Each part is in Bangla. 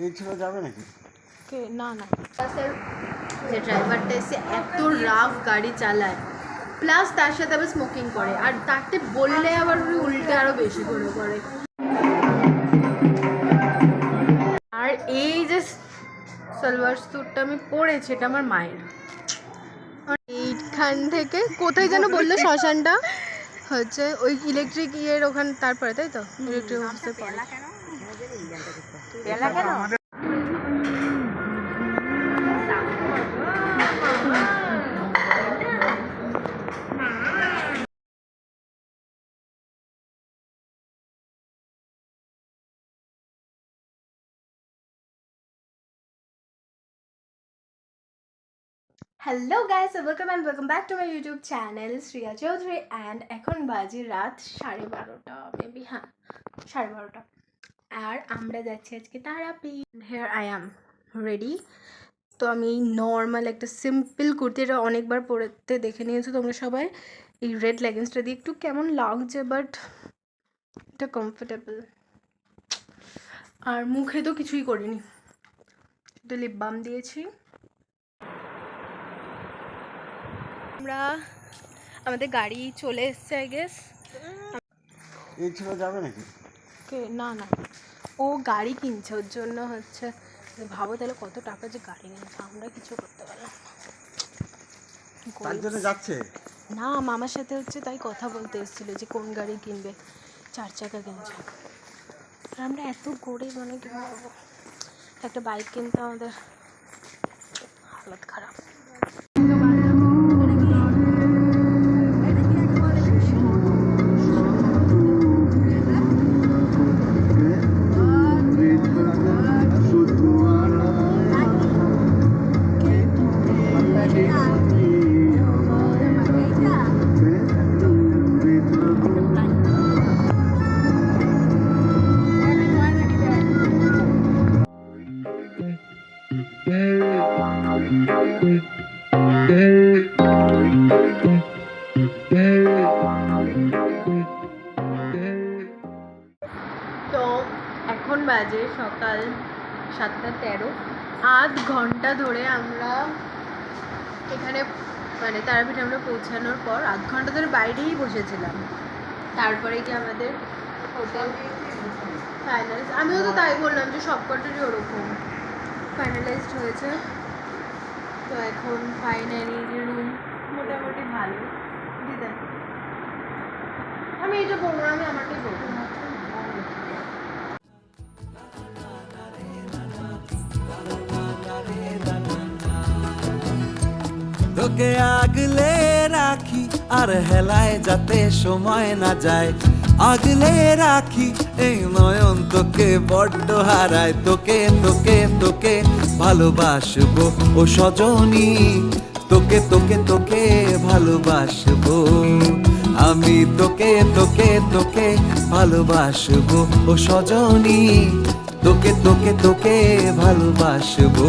এই ছেলে যাবে নাকি? কে? না না। যে ড্রাইভারটা এসে এত রাফ গাড়ি চালায় প্লাস তার সাথে আবার স্মোকিং করে আর তাতে বললে আবার উনি উল্টে আরও বেশি করে করে। আর এই যে সালোয়ার স্যুটটা আমি পরেছি এটা আমার মায়ের। আর এইখান থেকে কোথায় যেন বলল শ্মশানটা? হচ্ছে ওই ইলেকট্রিক ইয়ের ওখান তারপরে তাই তো? ইলেকট্রিক অফিসের পরে। Hello guys welcome and welcome back to my YouTube channel Shriya Chowdhury and এখন বাজে রাত সাড়ে বারোটা মেবি হ্যাঁ সাড়ে বারোটা। আর আমরা যাচ্ছি আজকে Tarapith. Here I am ready তো আমি নর্মাল একটা সিম্পল কুর্তি এটা অনেকবার পরতে দেখে নিয়েছো তোমরা সবাই। এই রেড লেগিংসটা দিয়ে একটু কেমন লাগছে বাট এটা কমফোর্টেবল আর মুখে তো কিছুই করিনি। শুধু লিপ বাম দিয়েছি। আমরা আমাদের গাড়ি চলে এসছে আই গেস এই ছেলে যাবে নাকি? কে না না। ও গাড়ি কিনছে ওর জন্য হচ্ছে ভাবো তাহলে কত টাকা যে গাড়ি কিনছে আমরা কিছু করতে পারলাম না। তার জন্য যাচ্ছে? না মামার সাথে হচ্ছে তাই কথা বলতে এসেছিল যে কোন গাড়ি কিনবে চার চাকা কিনছে। আর আমরা এত গরিব মানে কি বলব একটা বাইক কিনতে আমাদের হালত খারাপ। তো এখন বাজে সকাল সাতটা তেরো। আধ ঘণ্টা ধরে আমরা এখানে মানে তারাপীঠে আমরা পৌঁছানোর পর আধ ঘণ্টা ধরে বাইরেই বসেছিলাম। তারপরে কি আমাদের ফাইনালাইজ আমিও তো তাই বললাম যে সব সবকটারই ওরকম ফাইনালাইজড হয়েছে। তো এখন ফাইনালি রুম মোটামুটি ভালো। দিদা, আমি এটা বলব আমি আমারটাই বলব তোকে আগলে রাখি, আর হেলায় যাতে সময় না যায়। আগলে রাখি, এই নয়ন তোকে বড্ড হারায়। তোকে তোকে তোকে ভালোবাসবো ও সজনী। তোকে তোকে তোকে ভালোবাসবো। আমি তোকে তোকে তোকে ভালোবাসবো ও সজনী। তোকে তোকে তোকে ভালোবাসবো।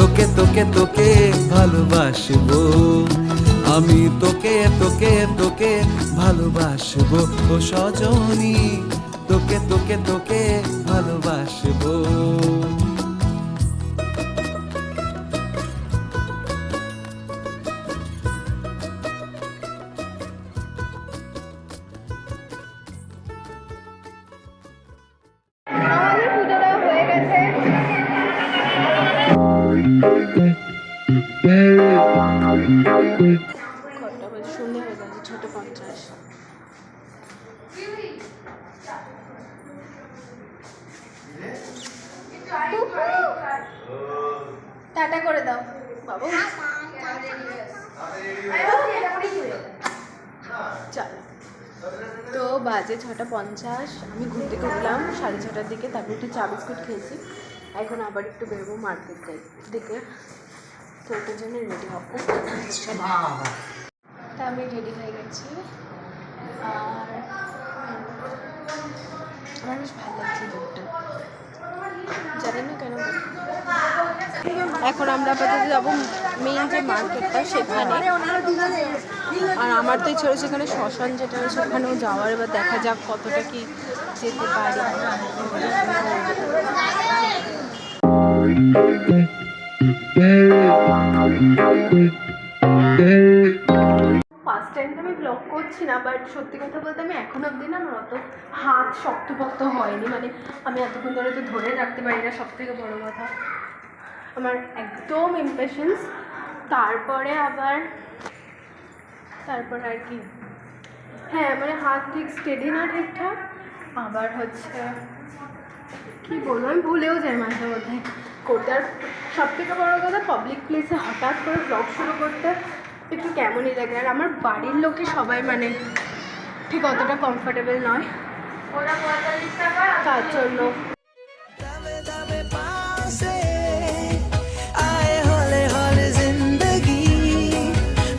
তোকে তোকে তোকে ভালোবাসবো। আমি তোকে তোকে তোকে ভালোবাসবো। ও সজনী, তোকে তোকে তোকে ভালোবাসবো। টাটা করে দাও। তো বাজে ছটা পঞ্চাশ, আমি ঘুরতে গেলাম, সাড়ে ছটার দিকে, তারপর একটু চা বিস্কুট খেয়েছি। এখন আবার একটু বেরোবো মার্কেট দিকে। তো ওটার জন্য রেডি হব। তা আমি রেডি হয়ে গেছি। আর আমার বেশ ভালো লাগছে লুকটা জানি না কেন? এখন আমরা আপাতত যাব মেইন যে মার্কেটটা সেখানে। আর আমার তো ইচ্ছে সেখানে শ্মশান যেটা সেখানেও যাওয়ার, এবার দেখা যাক কতটা কি যেতে পারি। ফার্স্ট টাইম তো আমি ব্লগ করছি না বাট সত্যি কথা বলতে আমি এখন অবধি না আমার অত হাত শক্তপোক্ত হয়নি। মানে আমি এতক্ষণ ধরে তো ধরে রাখতে পারি না সব থেকে বড়ো কথা। আমার একদম ইম্প্রেশনস তারপরে আবার, তারপর আর কি। হ্যাঁ মানে হাত ঠিক স্টেডি না ঠিকঠাক। আবার হচ্ছে, কি বলব? আমি ভুলেও যাই মাঝে মধ্যে। করতে আর সব থেকে বড়ো কথা পাবলিক প্লেসে হঠাৎ করে ব্লগ শুরু করতে একটু কেমনই লাগে আর আমার বাড়ির লোকে সবাই মানে ঠিক অতটা কমফোর্টেবল নয় তার জন্য दबे दबे पाँव से आए हौले हौले जिंदगी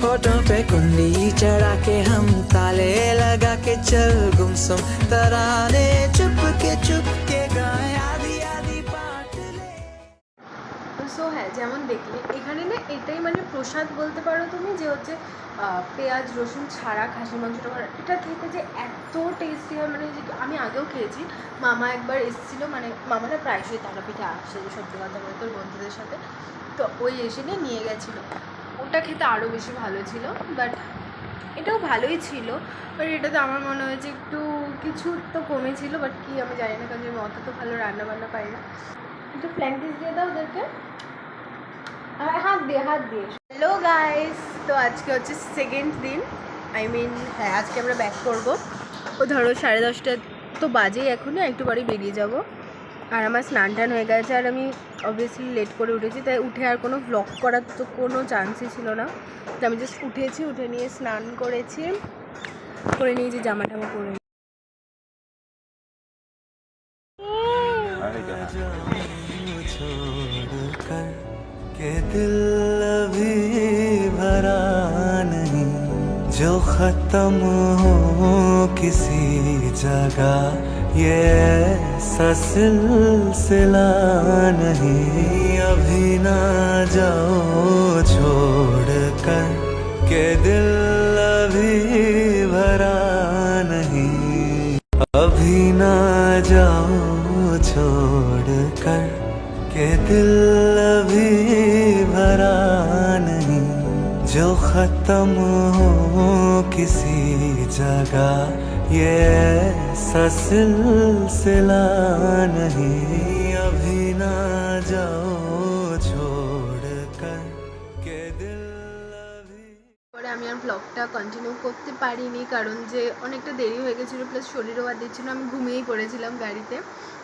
होठों पे कुंडी चढ़ा के हम ताले लगा के चल गुमसुम तराने चुप के चुप के गाए হ্যাঁ যেমন দেখলে। এখানে না এটাই মানে প্রসাদ বলতে পারো তুমি যে হচ্ছে পেঁয়াজ, রসুন ছাড়া খাসির মাংসটা করা। এটা খেতে যে এত টেস্টি হয় মানে যে আমি আগেও খেয়েছি। মামা একবার এসেছিল মানে মামারা প্রায়শই তারাপীঠে আসে সত্যি কথা বলতে ওর বন্ধুদের সাথে। তো ওই এসে নিয়ে নিয়ে গেছিল। ওটা খেতে আরও বেশি ভালো ছিল বাট এটাও ভালোই ছিল। বাট এটাতে আমার মনে হয়েছে একটু কিছু তো কমেছিল বাট কি আমি জানি না, কারণ আমি অত তো ভালো রান্না বান্না পাই না। একটু পিস দিয়ে দাও ওদেরকে। আমার হাত দিয়ে হাত দিয়ে হ্যালো গাইস তো আজকে হচ্ছে সেকেন্ড দিন। আই মিন হ্যাঁ আজকে আমরা ব্যাক করব। ও ধরো সাড়ে দশটা তো বাজেই এখনই একটু পরে বেরিয়ে যাব। আর আমার স্নান টান হয়ে গেছে আর আমি অবভিয়াসলি লেট করে উঠেছি তাই উঠে আর কোনো ব্লগ করার তো কোনো চান্সই ছিল না। তো আমি জাস্ট উঠেছি উঠে নিয়ে স্নান করেছি করে নিয়েছি জামা টামা পরে कर के दिल अभी भरा नहीं, जो खत्म हो किसी जगह, ये सिलसिला नहीं। अभी ना जाओ छोड़ कर के दिल अभी भरा नहीं। अभी ना जाओ छोड़ कर के दिल नहीं जो खत्म हो किसी जगह ये ऐसा सिलसिला नहीं अभी ना जाओ छोड़ कर के दिल अभी পরে আমি আর ব্লগটা কন্টিনিউ করতে পারিনি কারণ যে অনেকটা দেরি হয়ে গেছিলো প্লাস শরীরও বাদ দিচ্ছিল আমি ঘুমিয়েই পড়েছিলাম গাড়িতে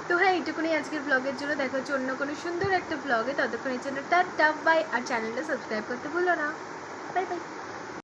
তো হ্যাঁ এইটুকুনি আজকের ব্লগের জন্য। দেখা হচ্ছে অন্য কোনো সুন্দর একটা ব্লগে ততক্ষণের জন্য টাটা বাই আর চ্যানেলটা সাবস্ক্রাইব করতে ভুলো না। Bye bye